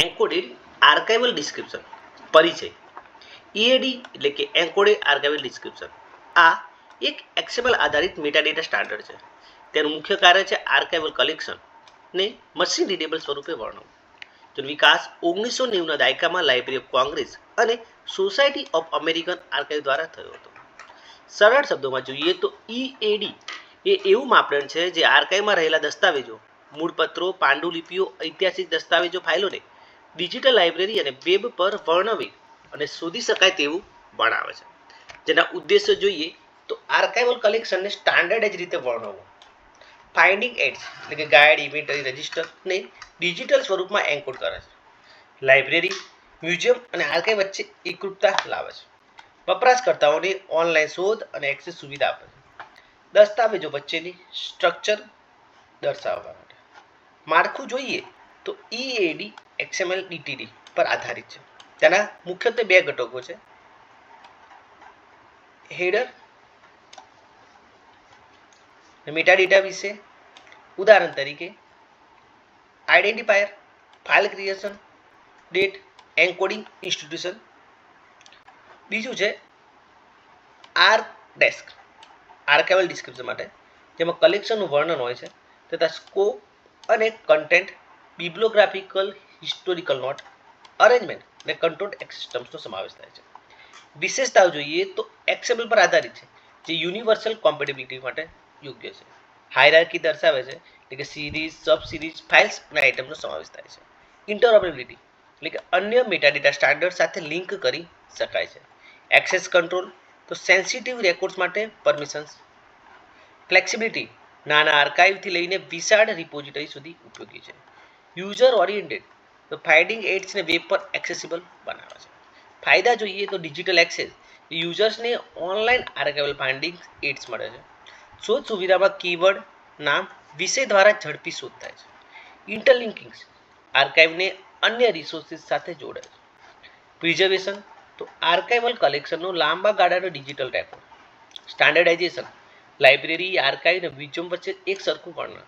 Encoded archival description, પરિચય. ઈએડી એટલે કે એન્કોડેડ આર્કાઇવલ ડિસ્ક્રિપ્શન. આ એક એક્સેબલ આધારિત મેટાડેટા સ્ટાન્ડર્ડ છે. તેનું મુખ્ય કાર્ય છે આર્કાઇવલ કલેક્શન ને મશીન રીડેબલ સ્વરૂપે વર્ણવું જેનો વિકાસ ઓગણીસો નેવુંના દાયકામાં લાઇબ્રેરી ઓફ કોંગ્રેસ અને સોસાયટી ઓફ અમેરિકન આર્કાઇવ દ્વારા થયો હતો. સરળ શબ્દોમાં જોઈએ તો ઈએડી એ એવું માપદંડ છે જે આર્કાઇવમાં રહેલા દસ્તાવેજો, મૂળપત્રો, પાંડુલિપિઓ, ઐતિહાસિક દસ્તાવેજો, ફાઇલોને ડિજિટલ લાઇબ્રેરી અને વેબ પર વર્ણવી અને શોધી શકાય તેવું બનાવે છે. જેના ઉદ્દેશ્ય જોઈએ તો આર્કાઇવલ કલેક્શનને સ્ટાન્ડર્ડાઇઝ રીતે વર્ણવવું. ફાઇન્ડિંગ એડ્સ એટલે કે ગાઈડ ઇન્વેન્ટરી રજિસ્ટરને ડિજિટલ સ્વરૂપમાં એન્કોડ કરે છે. લાઇબ્રેરી મ્યુઝિયમ અને આર્કાઇવ વચ્ચે એકરૂપતા લાવે છે. વપરાશકર્તાઓને ઓનલાઈન શોધ અને એક્સેસ સુવિધા આપે છે. દસ્તાવેજો વચ્ચેની સ્ટ્રક્ચર દર્શાવવા માટે. માળખું જોઈએ તો ઈએડી એક્સએમએલ ડીટીડી પર આધારિત છે. તેના મુખ્યત્વે બે ઘટકો છે. હેડર મેટાડેટા વિશે ઉદાહરણ તરીકે identifier file creation date encoding institution બીજું છે આર ડેસ્ક આર્કાઇવલ ડિસ્ક્રિપ્શન માટે, જેમાં કલેક્શનનું વર્ણન હોય છે, તથા સ્કોપ અને content bibliographical historical note arrangement અને કંટ્રોલ સિસ્ટમ્સનો સમાવેશ થાય છે. વિશેષતાઓ જોઈએ તો એક્સેબલ પર આધારિત છે, જે યુનિવર્સલ કોમ્પેટેબિલિટી માટે યોગ્ય છે. હાયરાર્કી દર્શાવે છે, એટલે કે સિરીઝ સબ સિરીઝ ફાઇલ્સ અને આઇટમનો સમાવેશ થાય છે. ઇન્ટરઓપરેબિલિટી એટલે કે અન્ય મેટાડેટા સ્ટાન્ડર્ડ સાથે લિંક કરી શકાય છે. એક્સેસ કંટ્રોલ તો સેન્સિટિવ રેકોર્ડ્સ માટે પરમિશન્સ ફ્લેક્સિબિલિટી નાના આર્કાઇવથી લઈને વિશાળ રિપોઝિટરી સુધી ઉપયોગી છે. યુઝર ઓરિએન્ટેડ, તો ફાઇન્ડિંગ એડ્સને વેબ પર એક્સેસિબલ બનાવે છે. ફાયદા જોઈએ તો ડિજિટલ એક્સેસ યુઝર્સને ઓનલાઈન આર્કાઇવલ ફાઇન્ડિંગ એડ્સ મળે છે. શોધ સુવિધામાં કીવર્ડ, નામ, વિષય દ્વારા ઝડપી શોધ થાય છે. ઇન્ટરલિંકિંગ્સ આર્કાઇવને અન્ય રિસોર્સિસ સાથે જોડે છે. પ્રિઝર્વેશન, તો આર્કાઇવલ કલેક્શનનો લાંબા ગાળાનો digital record. Standardization, library, archive અને મ્યુઝિયમ વચ્ચે એક સરખું વર્ણન.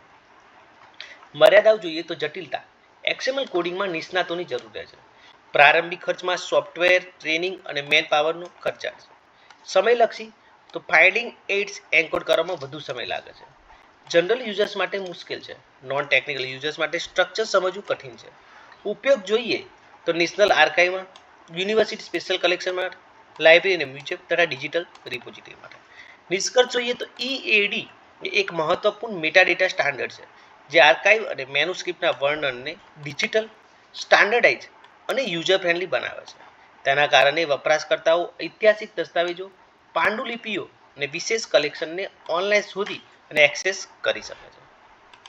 મર્યાદાઓ જોઈએ તો જટિલતા. એક્સએમએલ કોડિંગમાં નિષ્ણાતોની જરૂર રહે છે પ્રારંભિક ખર્ચમાં સોફ્ટવેર ટ્રેનિંગ અને મેન પાવરનો ખર્ચા છે. સમયલક્ષી તો ફાઇન્ડિંગ એઇડ્સ એન્કોડ કરવામાં વધુ સમય લાગે છે. જનરલ યુઝર્સ માટે મુશ્કેલ છે. નોન ટેકનિકલ યુઝર્સ માટે સ્ટ્રક્ચર સમજવું કઠિન છે. ઉપયોગ જોઈએ તો નેશનલ આર્કાઇવમાં યુનિવર્સિટી સ્પેશિયલ કલેક્શન માટે લાઇબ્રેરી અને મ્યુઝિયમ તથા ડિજિટલ રિપોઝિટરી માટે. નિષ્કર્ષ જોઈએ તો EAD એ એક મહત્વપૂર્ણ મેટાડેટા સ્ટાન્ડર્ડ છે. જે આર્કાઇવ અને મેનુસ્ક્રિપ્ટના વર્ણનને ડિજિટલ સ્ટાન્ડર્ડાઇઝ અને યુઝર ફ્રેન્ડલી બનાવે છે. તેના કારણે વપરાશકર્તાઓ ઐતિહાસિક દસ્તાવેજો, પાંડુલિપિઓ અને વિશેષ કલેક્શનને ઓનલાઈન શોધી અને એક્સેસ કરી શકે છે.